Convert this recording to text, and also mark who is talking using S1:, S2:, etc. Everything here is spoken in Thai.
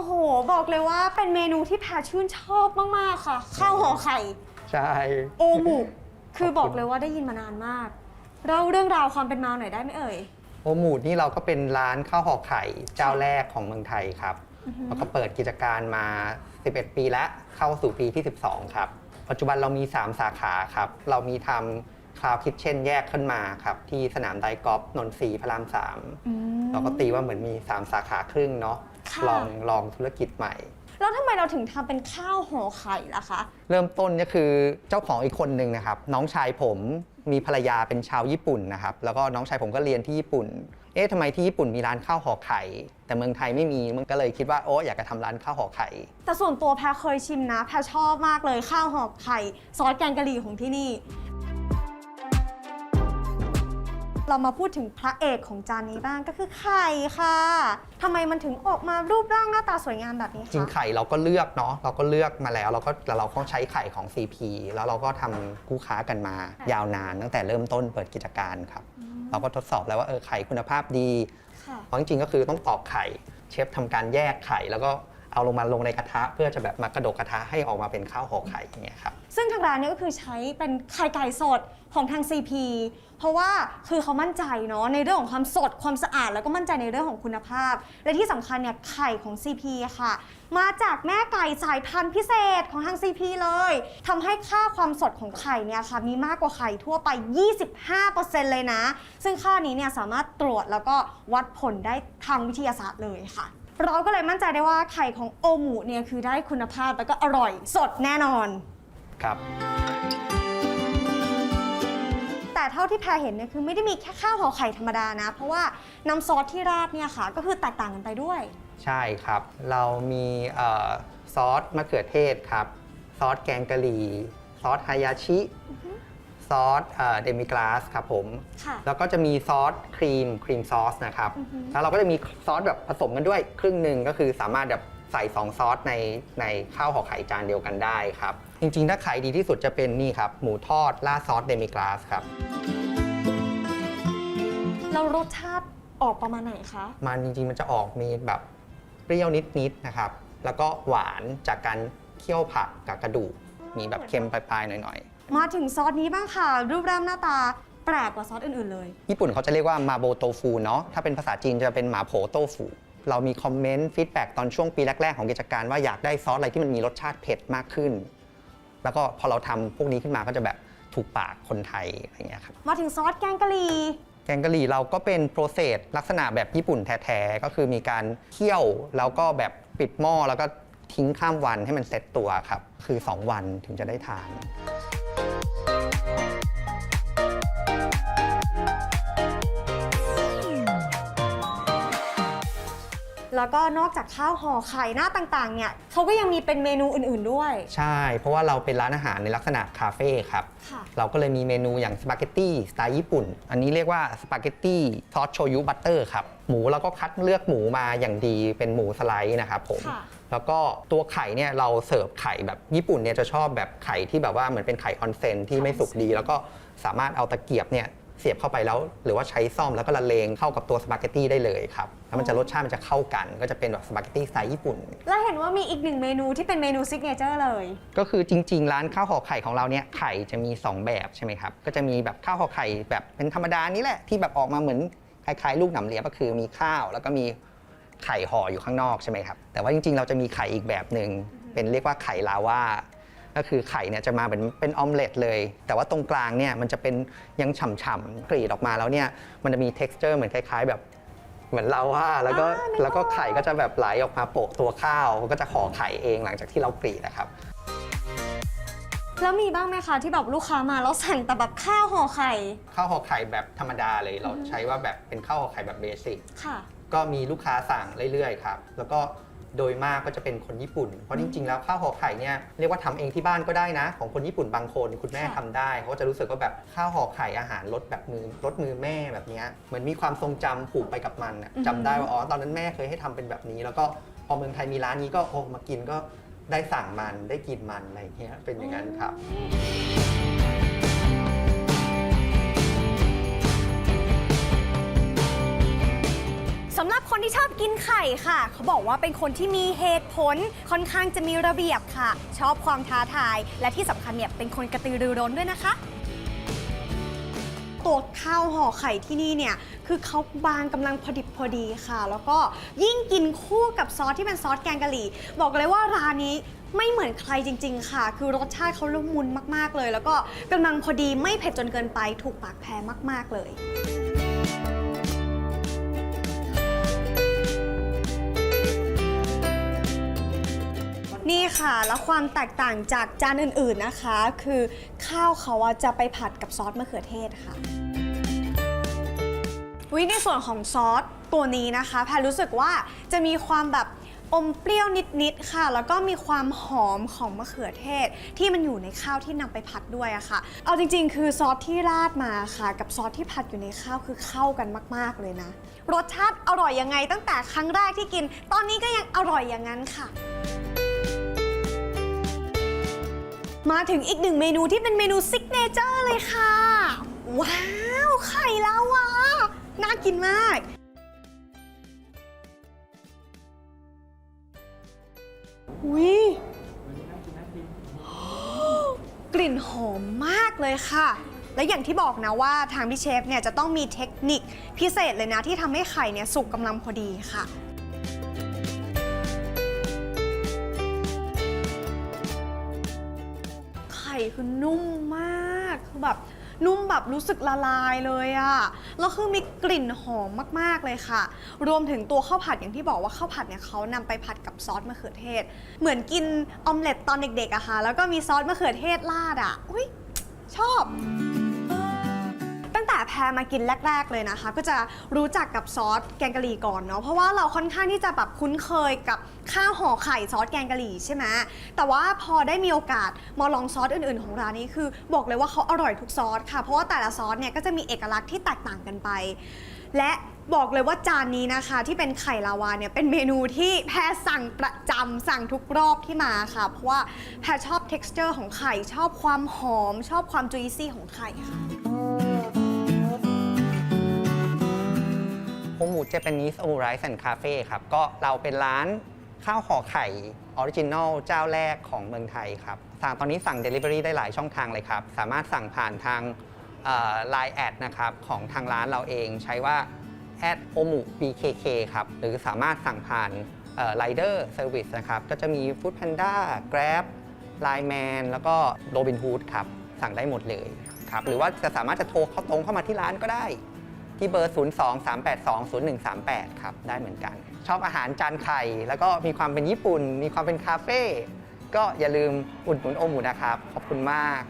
S1: โอ้โห บอกเลยว่าเป็นเมนูที่แพรชื่นชอบมาก ๆ ค่ะ ข้าวห่อไข่
S2: ใช่
S1: โอหมุคือบอกเลยว่าได้ยินมานานมากเล่าเรื่องราวความเป็นมาหน่อยได้ไหมเอ่ย
S2: โอมูดนี่เราก็เป็นร้านข้าวห่อไข่เจ้าแรกของเมืองไทยครับ แล้วก็เปิดกิจการมา 11 ปีแล้วเข้าสู่ปีที่ 12 ครับ ปัจจุบันเรามี 3 สาขาครับ เรามีทำคลาวคิทเช่นแยกขึ้นมาครับ ที่สนามไดกอล์ฟนนทรีย์พระราม
S1: อืม
S2: 3เราก็ตีว่าเหมือนมี 3 สาขาครึ่งเนาะ
S1: ค่ะ
S2: ลองลองธุรกิจใหม่
S1: แล้วทำไมเราถึงทำเป็นข้าวห่อไข่ล่ะคะ
S2: เริ่มต้นก็คือเจ้าของอีกคนหนึ่งนะครับ น้องชายผมมีภรรยาเป็นชาวญี่ปุ่นนะครับ แล้วก็น้องชายผมก็เรียนที่ญี่ปุ่น เอ๊ะทำไมที่ญี่ปุ่นมีร้านข้าวห่อไข่ แต่เมืองไทยไม่มีมันก็เลยคิดว่าโอ้อยากจะทำร้านข้าวห่อไข่
S1: แต่ส่วนตัวแพรเคยชิมนะ แพรชอบมากเลยข้าวห่อไข่ ซอสแกงกะหรี่ของที่นี่ เรามาพูดถึงพระเอกของจานนี้บ้างก็คือไข่ค่ะทำไมมันถึงออกมารูปร่างหน้าตาสวยงามแบบนี้
S2: จริง
S1: คะ
S2: ไข่เราก็เลือกเนาะเราก็เลือกมาแล้วเราก็แล้วเราก็ใช้ไข่ของ CP แล้วเราก็ทำคู่ค้ากันมายาวนานตั้งแต่เริ่มต้นเปิดกิจการครับเราก็ทดสอบแล้วว่าเออไข่คุณภาพดี
S1: ค่ะ
S2: เพราะจริงๆก็คือต้องตอกไข่ เชฟทำการแยกไข่แล้วก็ เอาลงมาลงในกระทะเพื่อจะแบบมากระดกกระทะให้ออกมาเป็นข้าวห่อไข่อย่างเงี้ยครับ
S1: ซึ่งทางร้านเนี้ก็คือใช้เป็นไข่ไก่สดของทาง CP เพราะว่าคือเขามั่นใจเนาะในเรื่องของความสดความสะอาด แล้วก็มั่นใจในเรื่องของคุณภาพ และที่สำคัญเนี่ยไข่ของ CP อะค่ะ มาจากแม่ไก่สายพันธุ์พิเศษของทาง CP เลยทำให้ค่าความสดของไข่เนี่ยค่ะมีมากกว่าไข่ทั่วไป 25%เลยนะ ซึ่งค่านี้เนี่ยสามารถตรวจแล้วก็วัดผลได้ทางวิทยาศาสตร์เลยค่ะ เราก็เลยมั่นใจได้ว่าไข่ของโอหมูเนี่ยคือได้คุณภาพแล้วก็อร่อยสดแน่นอน
S2: ครับ
S1: แต่เท่าที่แพรเห็นเนี่ยคือไม่ได้มีแค่ข้าวห่อไข่ธรรมดานะ เพราะว่าน้ำซอสที่ราดเนี่ยค่ะ ก็คือแตกต่างกันไปด้วย
S2: ใช่ครับ เรามีเอ่อซอสมะเขือเทศครับ ซอสแกงกะหรี่ ซอสฮายาชิ ซอสเดมิกลาสครับผม
S1: ค่ะ
S2: แล้วก็จะมีซอสครีมครีมซอสนะครับ
S1: อือฮึ
S2: แล้วเราก็จะมีซอสแบบผสมกันด้วยครึ่งหนึ่งก็คือสามารถแบบใส่2ซอสในในข้าวห่อไข่จานเดียวกันได้ครับ จริง ๆ ถ้าขายดีที่สุดจะเป็นนี่ครับ หมูทอดราดซอสเดมิกลาสครับ
S1: แล้วรสชาติออกประมาณไหนคะ
S2: มันจริง ๆ มันจะออกมีแบบเปรี้ยวนิด ๆ นะครับ แล้วก็หวานจากการเคี่ยวผักกับกระดูก มีแบบเค็มปลาย ๆ หน่อย
S1: มาถึงซอสนี้บ้างค่ะ รูปร่างหน้าตาแปลกกว่าซอสอื่นๆเลย
S2: ๆญี่ปุ่นเขาจะเรียกว่ามาโบโตฟูเนาะถ้าเป็นภาษาจีนจะเป็นหมาโผโตฟูเรามีคอมเมนต์ฟีดแบ็กตอนช่วงปีแรก ๆ ของกิจการว่าอยากได้ซอสอะไรที่มันมีรสชาติเผ็ดมากขึ้น แล้วก็พอเราทำพวกนี้ขึ้นมาก็จะแบบถูกปากคนไทยอะไรอย่างเงี้ยครับ
S1: มาถึงซอสแกงกะหรี่
S2: แกงกะหรี่เราก็เป็นโปรเซสลักษณะแบบญี่ปุ่นแท้ๆก็คือมีการเคี่ยวแล้วก็แบบปิดหม้อแล้วก็ทิ้งข้ามวันให้มันเซ็ตตัวครับ คือ 2 วันถึงจะได้ทาน
S1: แล้วก็นอกจากข้าวห่อไข่หน้าต่างๆเนี่ยเขาก็ยังมีเป็นเมนูอื่นๆด้วย
S2: ใช่ เพราะว่าเราเป็นร้านอาหารในลักษณะคาเฟ่ครับ
S1: ค่ะ
S2: เราก็เลยมีเมนูอย่างสปาเกตตี้สไตล์ญี่ปุ่น อันนี้เรียกว่าสปาเกตตี้ซอสโชยุบัตเตอร์ครับ หมูเราก็คัดเลือกหมูมาอย่างดีเป็นหมูสไลด์นะครับผม
S1: ค่ะ
S2: แล้วก็ตัวไข่เนี่ยเราเสิร์ฟไข่แบบญี่ปุ่นเนี่ยจะชอบแบบไข่ที่แบบว่าเหมือนเป็นไข่ออนเซนที่ไม่สุกดี แล้วก็สามารถเอาตะเกียบเนี่ย เสียบเข้าไปแล้ว หรือว่าใช้ซ่อมแล้วก็ละเลงเข้ากับตัวสปาเกตตี้ได้เลยครับแล้วมันจะรสชาติมันจะเข้ากัน ก็จะเป็นแบบสปาเกตตี้สไตล์ญี่ปุ่น
S1: แล้วเห็นว่ามีอีกหนึ่งเมนูที่เป็นเมนูซิกเนเจอร์เลย
S2: ก็คือจริง ๆ ร้านข้าวห่อไข่ของเราเนี่ยไข่จะมี 2 แบบใช่ไหมครับก็จะมีแบบข้าวห่อไข่แบบเป็นธรรมดานี่แหละที่แบบออกมาเหมือนคล้ายๆ ลูกหนำเลียบก็คือมีข้าวแล้วก็มีไข่ห่ออยู่ข้างนอกใช่ไหมครับแต่ว่าจริงๆ เราจะมีไข่อีกแบบหนึ่งเป็นเรียกว่าไข่ลาวา ก็คือไข่เนี่ยจะมาเป็นเป็นออมเล็ตเลย แต่ว่าตรงกลางเนี่ยมันจะเป็นยังฉ่ำๆกรีดออกมาแล้วเนี่ยมันจะมี t e x t อร์เหมือนคล้ายๆ แบบเหมือนลาวาแล้วก็
S1: อ่านึกออก
S2: แล้วก็ไข่ก็จะแบบไหลออกมาโปะตัวข้าวก็จะห่อไข่เองหลังจากที่เรากรีดนะครับ
S1: แล้วมีบ้างไหมคะที่แบบลูกค้ามาแล้วสั่งแต่แบบข้าวห่อไข่
S2: ข้าวห่อไข่แบบธรรมดาเลยเราใช้ว่าแบบเป็นข้าวห่อไข่แบบเบสิก
S1: ค่ะ
S2: ก็มีลูกค้าสั่งเรื่อยๆครับ แล้วก็ โดยมากก็จะเป็นคนญี่ปุ่น เพราะจริง ๆ แล้วข้าวห่อไข่เนี่ยเรียกว่าทำเองที่บ้านก็ได้นะ ของคนญี่ปุ่นบางคนคุณแม่
S1: ค่ะ
S2: ทำได้เขาก็จะรู้สึกว่าแบบข้าวห่อไข่อาหารรสแบบมือรสมือแม่แบบเนี้ยเหมือนมีความทรงจำผูกไปกับมันอะจำได้ว่าอ๋อตอนนั้นแม่เคยให้ทำเป็นแบบนี้ แล้วก็พอเมืองไทยมีร้านนี้ก็โอ้มากินก็ได้สั่งมันได้กินมันอะไรอย่างเงี้ยเป็นอย่างนั้นครับ
S1: ที่ชอบกินไข่ค่ะ เขาบอกว่าเป็นคนที่มีเหตุผลค่อนข้างจะมีระเบียบค่ะ ชอบความท้าทาย และที่สำคัญเนี่ยเป็นคนกระตือรือร้นด้วยนะคะ ตัวข้าวห่อไข่ที่นี่เนี่ยคือเขาบางกำลังพอดิบพอดีค่ะ แล้วก็ยิ่งกินคู่กับซอสที่เป็นซอสแกงกะหรี่ บอกเลยว่าร้านนี้ไม่เหมือนใครจริง ๆ ค่ะ คือรสชาติเขาละมุนมาก ๆ เลย แล้วก็กำลังพอดีไม่เผ็ดจนเกินไป ถูกปากแพรมาก ๆ เลย นี่ค่ะ แล้วความแตกต่างจากจานอื่นๆนะคะ คือข้าวเขาอะจะไปผัดกับซอสมะเขือเทศค่ะ วิในส่วนของซอสตัวนี้นะคะแพรรู้สึกว่าจะมีความแบบอมเปรี้ยวนิด ๆ ค่ะ แล้วก็มีความหอมของมะเขือเทศ ที่มันอยู่ในข้าวที่นำไปผัดด้วยอะค่ะ เอาจริง ๆ คือซอสที่ราดมาค่ะ กับซอสที่ผัดอยู่ในข้าวคือเข้ากันมาก ๆ เลยนะ รสชาติอร่อยยังไงตั้งแต่ครั้งแรกที่กิน ตอนนี้ก็ยังอร่อยอย่างนั้นค่ะ มาถึงอีกหนึ่งเมนูที่เป็นเมนูซิกเนเจอร์เลยค่ะ ว้าว ไข่ลาวาน่ากินมากวิกลิ่นหอมมากเลยค่ะ และอย่างที่บอกนะว่าทางพี่เชฟเนี่ยจะต้องมีเทคนิคพิเศษเลยนะที่ทำให้ไข่เนี่ยสุกกำลังพอดีค่ะ คือนุ่มมากคือแบบนุ่มแบบรู้สึกละลายเลยอะแล้วคือมีกลิ่นหอมมากๆเลยค่ะ รวมถึงตัวข้าวผัดอย่างที่บอกว่าข้าวผัดเนี่ยเขานำไปผัดกับซอสมะเขือเทศ เหมือนกินออมเล็ตตอนเด็กๆอะค่ะ แล้วก็มีซอสมะเขือเทศราดอะอุ้ยชอบ แพรมากินแรก ๆ เลยนะคะ ก็จะรู้จักกับซอสแกงกะหรี่ก่อนเนาะเพราะว่าเราค่อนข้างที่จะแบบคุ้นเคยกับข้าวห่อไข่ซอสแกงกะหรี่ใช่ไหมแต่ว่าพอได้มีโอกาสมาลองซอสอื่น ๆ ของร้านนี้คือ บอกเลยว่าเขาอร่อยทุกซอสค่ะเพราะว่าแต่ละซอสเนี่ยก็จะมีเอกลักษณ์ที่แตกต่างกันไป และบอกเลยว่าจานนี้นะคะ ที่เป็นไข่ลาวาเนี่ยเป็นเมนูที่แพรสั่งประจำสั่งทุกรอบที่มาค่ะ เพราะว่าแพรชอบ t e x t อร์ของไข่ ชอบความหอม ชอบความ juicy ของไข่ค่ะ
S2: โฮมูเจแปนิสโอไรส์แอนด์คาเฟ่ครับก็เราเป็นร้านข้าวห่อไข่ออริจินอลเจ้าแรกของเมืองไทยครับสั่งตอนนี้สั่ง Delivery ได้หลายช่องทางเลยครับ สามารถสั่งผ่านทางไลน์แอดนะครับของทางร้านเราเองใช้ว่าแอดโอมู BKK ครับ หรือสามารถสั่งผ่านไ i เดอร์เซอร์วิสนะครับ ก็จะมี Food Panda Grab Line Man แล้วก็ Robin Hood ครับ สั่งได้หมดเลยครับ หรือว่าจะสามารถจะโทรเข้าตรงเข้ามาที่ร้านก็ได้ ที่เบอร์ 023820138 ครับ ได้เหมือนกัน ชอบอาหารจานไข่ แล้วก็มีความเป็นญี่ปุ่น มีความเป็นคาเฟ่ ก็อย่าลืมอุดหนุนโอหมูนะครับ ขอบคุณมาก